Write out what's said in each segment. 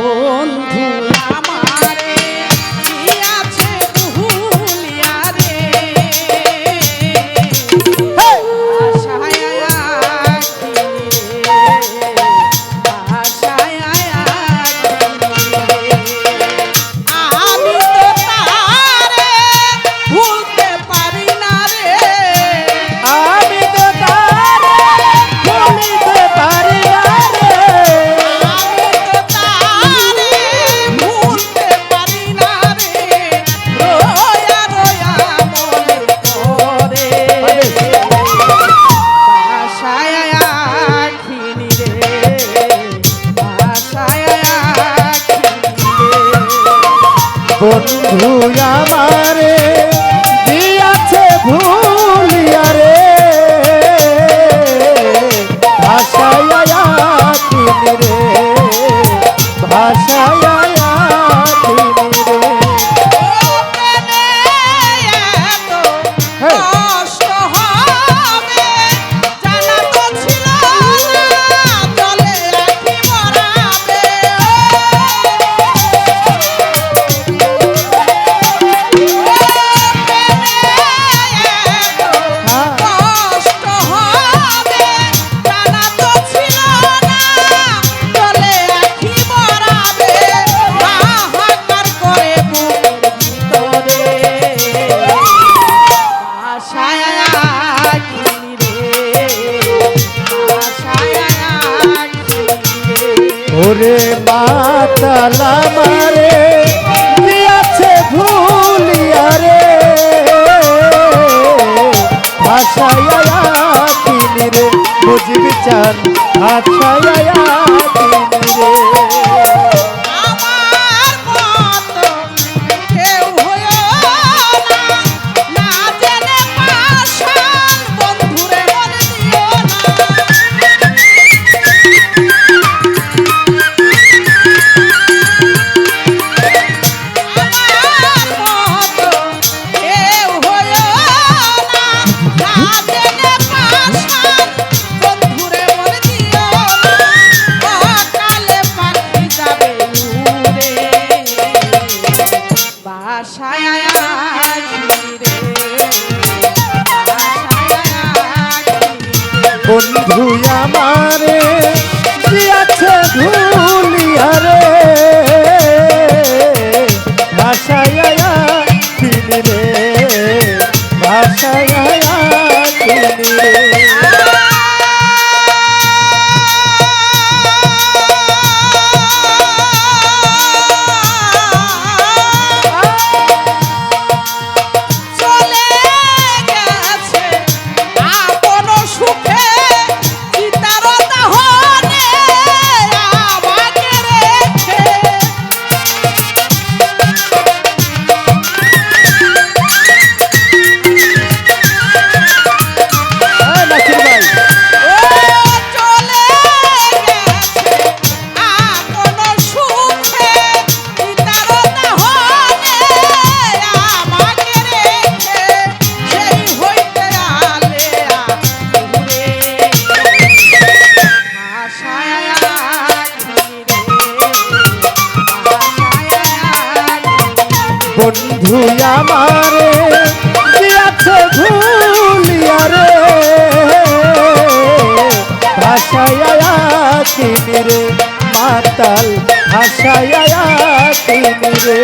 বন্ধু No. ওরে মাতালা মারে দিয়াছে ভুলিয়া রে। ভাষায় তিনি রে বুঝবি চান ভাষায় আশায় বন্ধু বন্ধু আমারে দিয়াছে ভুলিয়া রে। ভাষায়া তিনি রে মাতাল ভাষায়া তিনি রে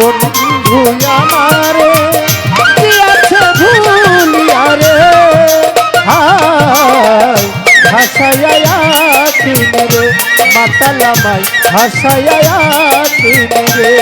বন্ধু আমারে। কি আছে ভুলিয়া রে? হাসায়া তিন রে মাতালামাই হাসায়া তিন রে।